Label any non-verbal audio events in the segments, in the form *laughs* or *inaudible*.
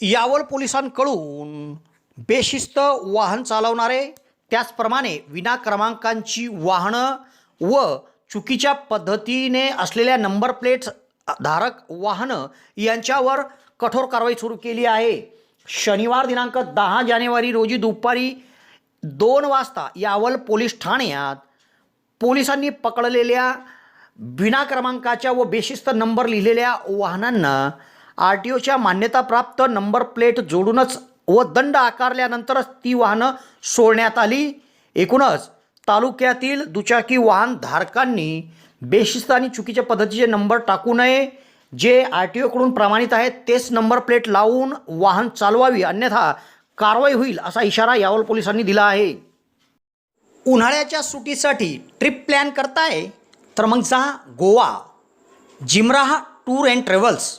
यावल पोलिसांकडून बेशिस्त वाहन चालवणारे त्याचप्रमाणे विना क्रमांकांची वाहनं व चुकीच्या पद्धतीने असलेल्या नंबर प्लेट्स धारक वाहनं यांच्यावर कठोर कारवाई सुरू केली आहे. शनिवार दिनांक दहा जानेवारी रोजी दुपारी दोन वाजता यावल पोलीस ठाण्यात पोलिसांनी पकडलेल्या विना क्रमांकाच्या व बेशिस्त नंबर लिहिलेल्या वाहनांना आर टी ओच्या मान्यताप्राप्त नंबर प्लेट जोडूनच व दंड आकारल्यानंतरच ती वाहनं सोडण्यात आली. एकूणच तालुक्यातील दुचाकी वाहन धारकांनी बेशिस्त आणि चुकीच्या पद्धतीचे नंबर टाकू नये. जे आर टी ओकडून प्रमाणित आहेत तेच नंबर प्लेट लावून वाहन चालवावी अन्यथा कारवाई होईल असा इशारा यावल पोलिसांनी दिला आहे. उन्हाळ्याच्या सुटीसाठी ट्रिप प्लॅन करताय? तर मग जा गोवा. जिमराहा टूर अँड ट्रॅव्हल्स.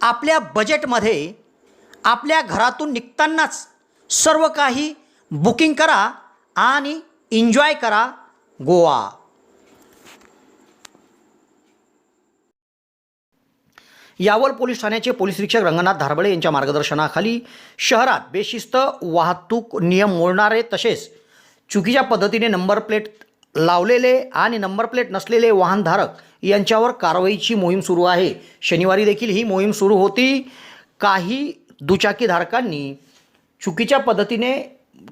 आपल्या बजेटमध्ये आपल्या घरातून निघतानाच सर्व काही बुकिंग करा आणि एन्जॉय करा गोवा. यावल पोलीस ठाण्याचे पोलीस निरीक्षक रंगनाथ धारबळे यांच्या मार्गदर्शनाखाली शहरात बेशिस्त वाहतूक नियम मोडणारे तसेच चुकीच्या पद्धतीने नंबर प्लेट लावलेले आणि नंबर प्लेट नसलेले वाहनधारक यांच्यावर कारवाईची मोहीम सुरू आहे. शनिवारी देखील ही मोहीम सुरू होती. काही दुचाकीधारकांनी चुकीच्या पद्धतीने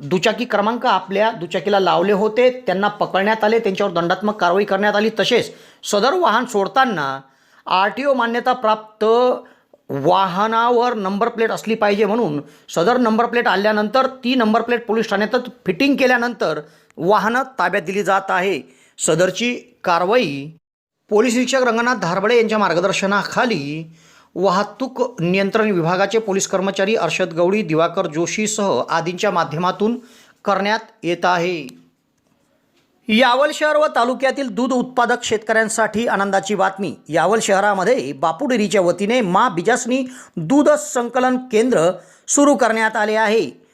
दुचाकी क्रमांक आपल्या दुचाकीला लावले होते. त्यांना पकडण्यात आले. त्यांच्यावर दंडात्मक कारवाई करण्यात आली. तसेच सदर वाहन सोडताना आर टी ओ मान्यताप्राप्त वाहनावर नंबर प्लेट असली पाहिजे म्हणून सदर नंबर प्लेट आल्यानंतर ती नंबर प्लेट पोलीस ठाण्यातच फिटिंग केल्यानंतर वाहनं ताब्यात दिली जात आहे. सदरची कारवाई पोलीस निरीक्षक रंगनाथ धारबडे यांच्या मार्गदर्शनाखाली वाहतूक नियंत्रण विभागाचे पोलीस कर्मचारी अर्षद गवळी दिवाकर जोशीसह आदींच्या माध्यमातून करण्यात येत आहे. यावल शहर व तालुक्यातील दूध उत्पादक शेतकऱ्यांसाठी आनंदाची बातमी. यावल शहरामध्ये बापूडेरीच्या वतीने मा बिजासनी दूध संकलन केंद्र सुरू करण्यात आले आहे.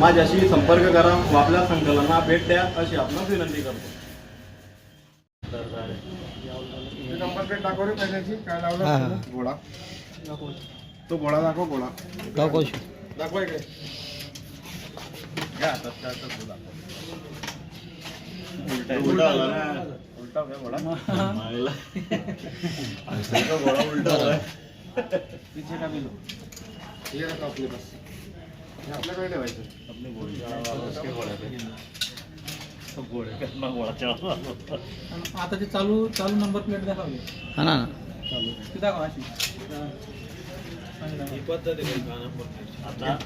माझ्याशी संपर्क करा व आपल्या संकलनाला भेट द्या अशी आपणास विनंती करतो. नंबर प्लेट दाखव रे पहिल्याची. काय लावलं. घोडा तो घोडा दाखव दाखवाय काय? घ्या तो दाखव. उलटा ना. उलटा *laughs* उलटा झालाय. पीछे का बिलो? ये रखा अपने पास. हे आपल्याकडे ठेवायचं. आता ते चालू चालू नंबर प्लेट दाखवली. हा ना. ती दाखव अशी. हा.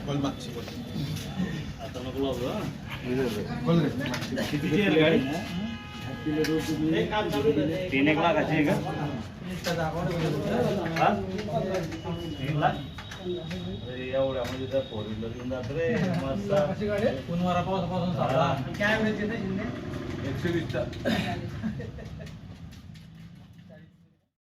तीन एक लाखाची का? तीन लाख? अरे एवढ्यामध्ये त्या फोर व्हीलर घेऊन जात रे *laughs* मस्त. पुनवारा पावसापासून चालला काय शिंदे एकशे वीसचा.